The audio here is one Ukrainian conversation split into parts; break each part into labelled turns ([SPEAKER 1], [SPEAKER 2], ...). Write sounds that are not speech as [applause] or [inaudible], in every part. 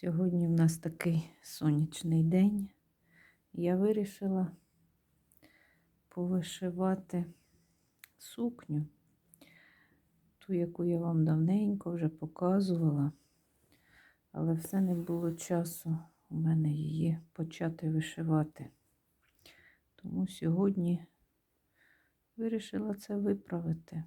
[SPEAKER 1] Сьогодні в нас такий сонячний день. Я вирішила повишивати сукню, ту, яку я вам давненько вже показувала, але все не було часу у мене її почати вишивати. Тому сьогодні вирішила це виправити.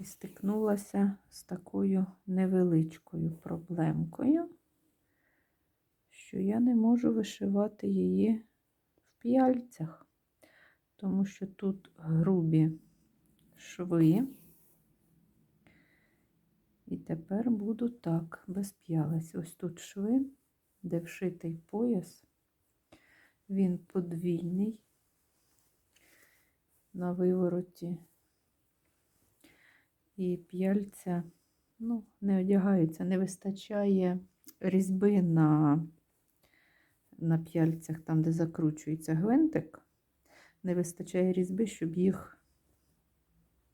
[SPEAKER 1] І стикнулася з такою невеличкою проблемкою, що я не можу вишивати її в п'яльцях, тому що тут грубі шви. І тепер буду так, без п'ялиць. Ось тут шви, де вшитий пояс, він подвійний на вивороті і п'яльця ну, не одягаються, не вистачає різьби на на п'яльцях, там, де закручується гвинтик, не вистачає різьби, щоб їх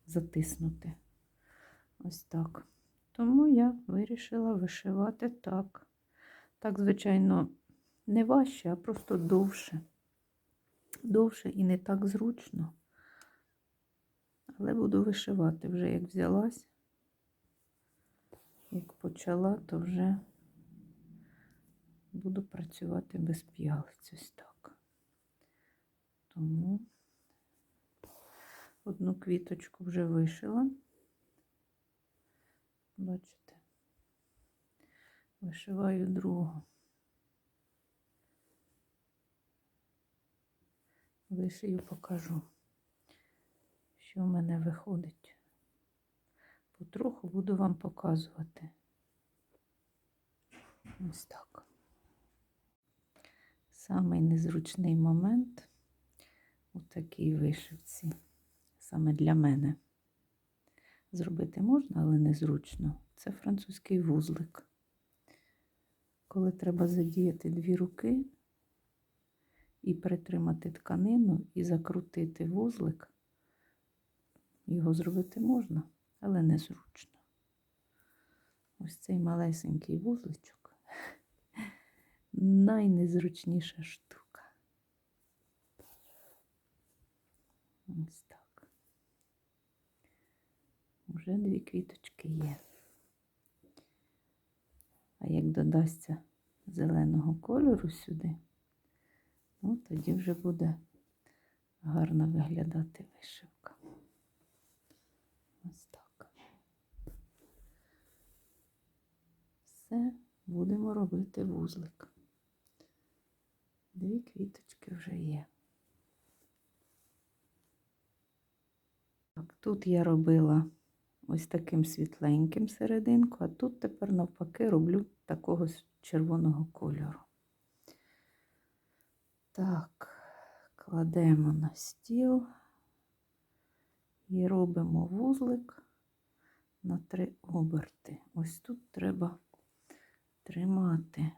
[SPEAKER 1] затиснути. Ось так. Тому я вирішила вишивати так. Так, звичайно, не важче, а просто довше. Довше і не так зручно. Але буду вишивати вже як взялась, як почала, то вже буду працювати без п'ялиць ось так. Тому одну квіточку вже вишила. Бачите, вишиваю другу. Вишию покажу що в мене виходить. Потроху буду вам показувати. Ось так. Самий незручний момент у такій вишивці, саме для мене. Зробити можна, але незручно. Це французький вузлик. Коли треба задіяти дві руки і притримати тканину і закрутити вузлик, його зробити можна, але незручно. Ось цей малесенький вузличок [laughs] найнезручніша штука. Ось так. Вже дві квіточки є. А як додасться зеленого кольору сюди, ну тоді вже буде гарно виглядати вишивка. Ось так. Все, будемо робити вузлик. Дві квіточки вже є. Так, тут я робила ось таким світленьким серединку, а тут тепер навпаки роблю такого червоного кольору. Так, кладемо на стіл. І робимо вузлик на три оберти. Ось тут треба тримати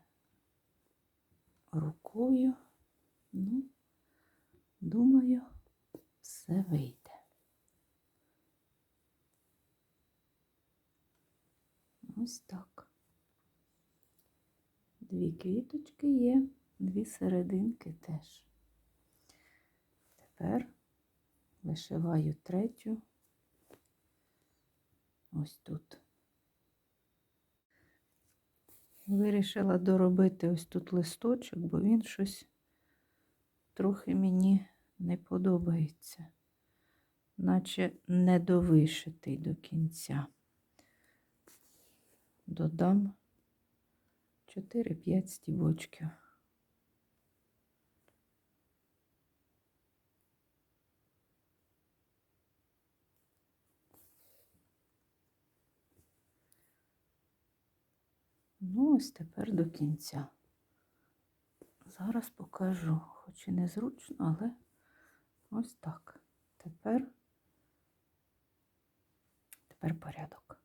[SPEAKER 1] рукою. Ну, думаю, все вийде. Ось так. Дві квіточки є, дві серединки теж. Тепер вишиваю третю ось тут. Вирішила доробити ось тут листочок, бо він щось трохи мені не подобається, наче недовишитий до кінця. Додам 4-5 стібочків. Ну, ось тепер до кінця. Зараз покажу, хоч і незручно, але ось так. Тепер, тепер порядок.